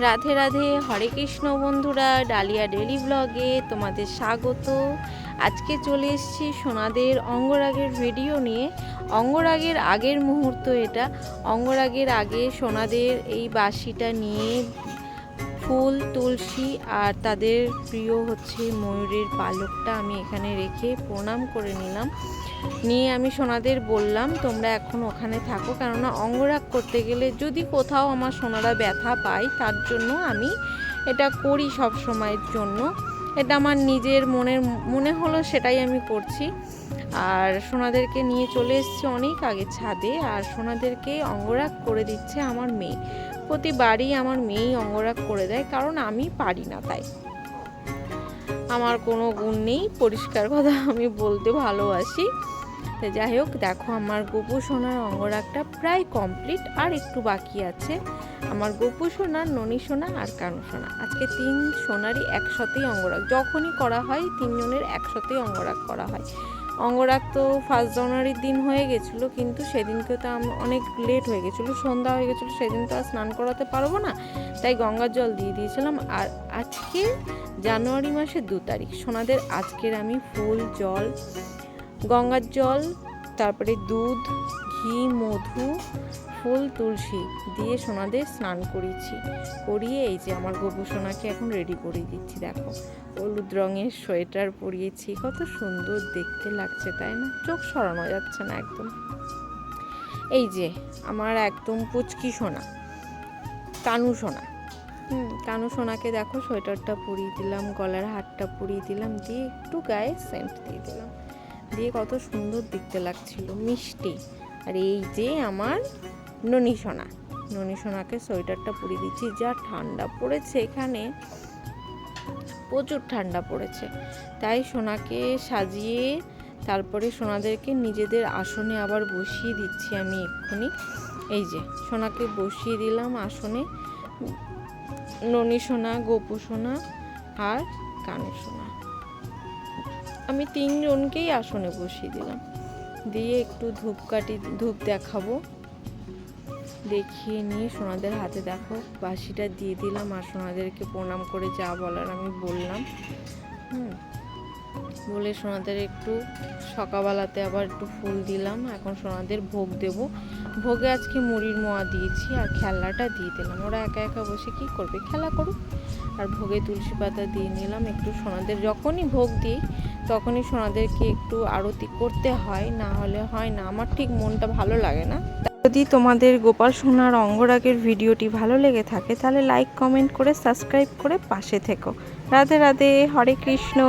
রাধে রাধে, হরে কৃষ্ণ বন্ধুরা, dahlia daily ব্লগে তোমাদের স্বাগত। আজকে চলে এসেছি সোনাদের অঙ্গরাগের ভিডিও নিয়ে। অঙ্গরাগের আগের মুহূর্ত এটা। অঙ্গরাগের আগে সোনাদের এই বাসিটা নিয়ে ফুল, তুলসী আর তাদের প্রিয় হচ্ছে ময়ূরের পালকটা আমি এখানে রেখে প্রণাম করে নিলাম। নিয়ে আমি সোনাদের বললাম, তোমরা এখন ওখানে থাকো। কেননা অঙ্গরাগ করতে গেলে যদি কোথাও আমার সোনারা ব্যথা পায়, তার জন্য আমি এটা করি সব সময়ের জন্য। এটা আমার নিজের মনের, মনে হলো সেটাই আমি করছি। আর সোনাদেরকে নিয়ে চলে এসছি অনেক আগে ছাদে, আর সোনাদেরকে অঙ্গরাগ করে দিচ্ছে আমার মেয়ে। প্রতিবারই আমার মেয়েই অঙ্গরাগ করে দেয়, কারণ আমি পারি না তাই। আমার কোনো গুণ নেই, পরিষ্কার কথা আমি বলতে ভালোবাসি। তো যাই হোক, দেখো আমার গোপু সোনার অঙ্গরাগটা প্রায় কমপ্লিট আর একটু বাকি আছে। আমার গোপু সোনা, ননী সোনা, আর কানু সোনা। আজকে তিন সোনারই একসাথেই অঙ্গরাগ। যখনই করা হয়, তিনজনের একসাথেই অঙ্গরাগ করা হয়। অঙ্গরাগ তো ফার্স্ট জানুয়ারির দিন হয়ে গেছিল, কিন্তু সেদিনকে তো আমি অনেক লেট হয়ে গেছিল, সন্ধ্যা হয়ে গেছিল, সেদিন তো আর স্নান করাতে পারব না, তাই গঙ্গার জল দিয়ে দিয়েছিলাম। আর আজকে জানুয়ারি মাসের দু তারিখ, সোনাদের আজকের আমি ফুল, জল গঙ্গার জল, তারপরে দুধ, ঘি, মধু, ফুল, তুলসী দিয়ে সোনাদের স্নান করিয়েছি করিয়ে এই যে আমার গোপু সোনাকে এখন রেডি করিয়ে দিচ্ছি, দেখো। হলুদ রঙের সোয়েটার পরিয়েছি, কত সুন্দর দেখতে লাগছে, তাই না? চোখ সরানো যাচ্ছে না একদম। এই যে আমার একদম পুচকি সোনা, কানু সোনা। হুম, কানু সোনাকে দেখো, সোয়েটারটা পরিয়ে দিলাম, গলার হারটা পরিয়ে দিলাম, দিয়ে একটু গায়ে সেন্ট দিয়ে দিলাম। দিয়ে কত সুন্দর দেখতে লাগছিল, মিষ্টি। আর এই যে আমার ননী সোনা, ননী সোনাকে সোয়েটারটা পরিয়ে দিচ্ছি, যা ঠান্ডা পড়েছে এখানে, প্রচুর ঠান্ডা পড়েছে। তাই সোনাকে সাজিয়ে তারপরে সোনাদেরকে নিজেদের আসনে আবার বসিয়ে দিচ্ছি আমি এক্ষুনি। এই যে, সোনাকে বসিয়ে দিলাম আসনে, ননি সোনা, গোপু সোনা আর কানু সোনা। আমি তিনজনকেই আসনে বসিয়ে দিলাম। দিয়ে একটু ধূপকাঠি, ধূপ দেখাবো। দেখিয়ে নিয়ে সোনাদের হাতে দেখো বাসিটা দিয়ে দিলাম আর সোনাদেরকে প্রণাম করে যা বলার আমি বললাম। হুম, বলে সোনাদের একটু সকালবেলাতে আবার একটু ফুল দিলাম। এখন সোনাদের ভোগ দেব। ভোগে আজকে মুড়ির মোয়া দিয়েছি আর খেলনাটা দিয়ে দিলাম। ওরা একা একা বসে কি করবে? খেলা করুক। আর ভোগে তুলসী পাতা দিয়ে নিলাম একটু সোনাদের। যখনই ভোগ দিই, তখনই সোনাদেরকে একটু আরতি করতে হয়। না হলে হয় না। আমার ঠিক মনটা ভালো লাগে না। যদি তোমাদের গোপাল সোনার অঙ্গরাগের ভিডিওটি ভালো লেগে থাকে, তাহলে লাইক কমেন্ট করে সাবস্ক্রাইব করে পাশে থেকো। রাধে রাধে। হরে কৃষ্ণ।